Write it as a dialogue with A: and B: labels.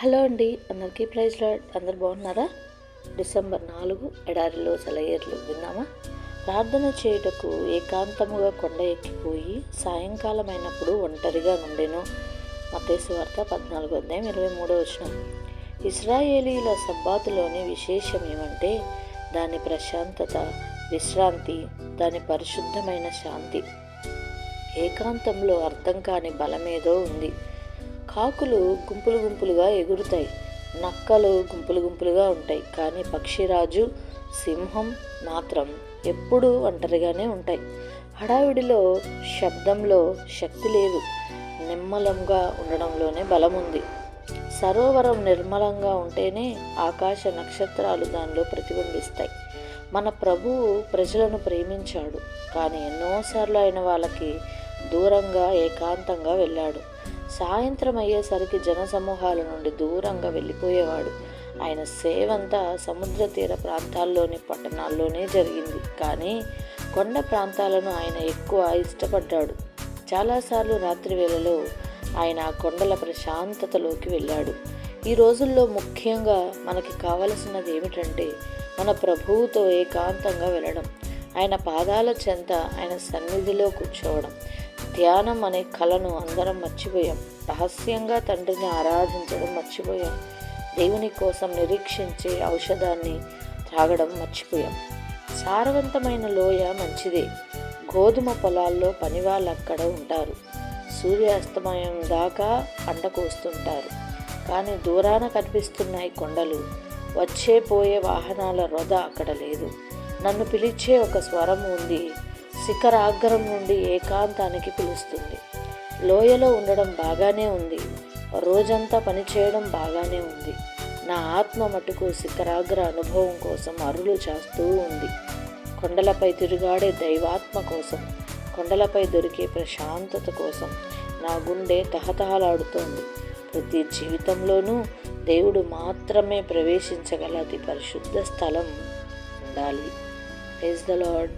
A: Hello అండి అందరికీ praise lord. అందరు బాగున్నారా? డిసెంబర్ నాలుగు ఎడారిలో సెలయేర్లు విన్నామా? ప్రార్థన చేయుటకు ఏకాంతముగా కొండ ఎక్కిపోయి సాయంకాలమైనప్పుడు ఒంటరిగా నుండెను. మతేసు వార్త పద్నాలుగు అధ్యాయం ఇరవై మూడో వచ్చిన ఇస్రాయేలీల సబ్బాతులోని విశేషం ఏమంటే దాని ప్రశాంతత విశ్రాంతి దాని పరిశుద్ధమైన శాంతి. ఏకాంతంలో అర్థం కాని బలమేదో ఉంది. కాకులు గుంపులు గుంపులుగా ఎగురుతాయి. నక్కలు గుంపులు గుంపులుగా ఉంటాయి. కానీ పక్షిరాజు సింహం మాత్రం ఎప్పుడూ ఒంటరిగానే ఉంటాయి. హడావిడిలో శబ్దంలో శక్తి లేదు. నిమ్మలంగా ఉండడంలోనే బలం ఉంది. సరోవరం నిర్మలంగా ఉంటేనే ఆకాశ నక్షత్రాలు దానిలో ప్రతిబింబిస్తాయి. మన ప్రభువు ప్రజలను ప్రేమించాడు. కానీ ఎన్నోసార్లు అయిన వాళ్ళకి దూరంగా ఏకాంతంగా వెళ్ళాడు. సాయంత్రం అయ్యేసరికి జనసమూహాల నుండి దూరంగా వెళ్ళిపోయేవాడు. ఆయన సేవంతా సముద్ర తీర ప్రాంతాల్లోని పట్టణాల్లోనే జరిగింది. కానీ కొండ ప్రాంతాలను ఆయన ఎక్కువ ఇష్టపడ్డాడు. చాలాసార్లు రాత్రి వేళలో ఆయన ఆ కొండల ప్రశాంతతలోకి వెళ్ళాడు. ఈ రోజుల్లో ముఖ్యంగా మనకి కావలసినది ఏమిటంటే మన ప్రభువుతో ఏకాంతంగా వెళ్ళడం ఆయన పాదాల చెంత ఆయన సన్నిధిలో కూర్చోవడం. ధ్యానం అనే కళను అందరం మర్చిపోయాం. రహస్యంగా తండ్రిని ఆరాధించడం మర్చిపోయాం. దేవుని కోసం నిరీక్షించే ఔషధాన్ని త్రాగడం మర్చిపోయాం. సారవంతమైన లోయ మంచిదే. గోధుమ పొలాల్లో పనివాళ్ళు అక్కడ ఉంటారు. సూర్యాస్తమయం దాకా పంట కోస్తుంటారు కానీ దూరాన కనిపిస్తున్నాయి కొండలు. వచ్చే పోయే వాహనాల రొద అక్కడ లేదు. నన్ను పిలిచే ఒక స్వరం ఉంది. శిఖరాగ్రం నుండి ఏకాంతానికి పిలుస్తుంది. లోయలో ఉండడం బాగానే ఉంది. రోజంతా పనిచేయడం బాగానే ఉంది. నా ఆత్మ మటుకు శిఖరాగ్ర అనుభవం కోసం అరులు చేస్తూ ఉంది. కొండలపై తిరుగాడే దైవాత్మ కోసం కొండలపై దొరికే ప్రశాంతత కోసం నా గుండె తహతహలాడుతోంది. ప్రతి జీవితంలోనూ దేవుడు మాత్రమే ప్రవేశించగల అతి పరిశుద్ధ స్థలం ఉండాలి. Praise the lord.